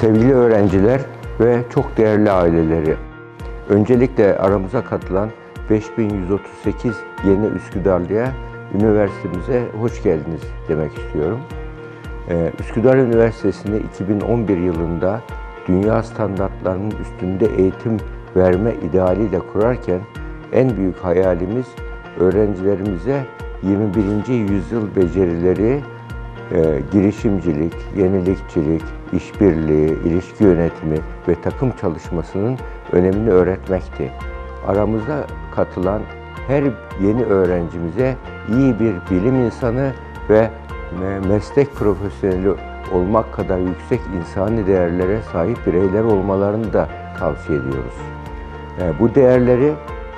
Sevgili öğrenciler ve çok değerli aileleri, öncelikle aramıza katılan 5138 yeni Üsküdarlı'ya, üniversitemize hoş geldiniz demek istiyorum. Ee, Üsküdar Üniversitesi'nde 2011 yılında dünya standartlarının üstünde eğitim verme idealiyle kurarken en büyük hayalimiz öğrencilerimize 21. yüzyıl becerileri, e, girişimcilik, yenilikçilik, işbirliği, ilişki yönetimi ve takım çalışmasının önemini öğretmekti. Aramızda katılan her yeni öğrencimize iyi bir bilim insanı ve me- meslek profesyoneli olmak kadar yüksek insani değerlere sahip bireyler olmalarını da tavsiye ediyoruz. E, Bu değerleri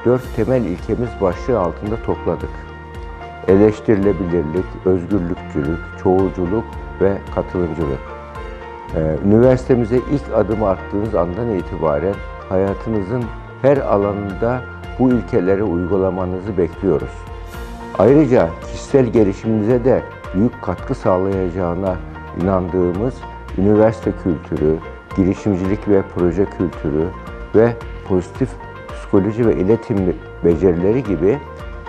dört temel ilkemiz başlığı altında topladık. Eleştirilebilirlik, özgürlükçülük, çoğulculuk ve katılımcılık. Ee, Üniversitemize ilk adım attığınız andan itibaren hayatınızın her alanında bu ilkeleri uygulamanızı bekliyoruz. Ayrıca kişisel gelişiminize de büyük katkı sağlayacağına inandığımız üniversite kültürü, girişimcilik ve proje kültürü ve pozitif psikoloji ve iletişim becerileri gibi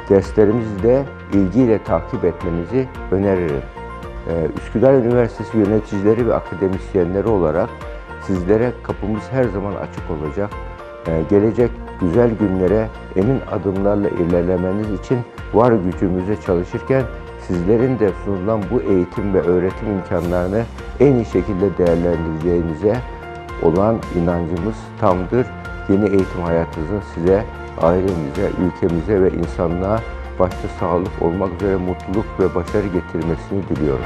derslerimizi de ilgiyle takip etmenizi öneririm. Ee, Üsküdar Üniversitesi yöneticileri ve akademisyenleri olarak sizlere kapımız her zaman açık olacak. Ee, Gelecek güzel günlere emin adımlarla ilerlemeniz için var gücümüzle çalışırken sizlerin de sunulan bu eğitim ve öğretim imkanlarını en iyi şekilde değerlendireceğinize olan inancımız tamdır. Yeni eğitim hayatınızın size, ailenize, ülkemize ve insanlığa başta sağlık olmak üzere mutluluk ve başarı getirmesini diliyorum.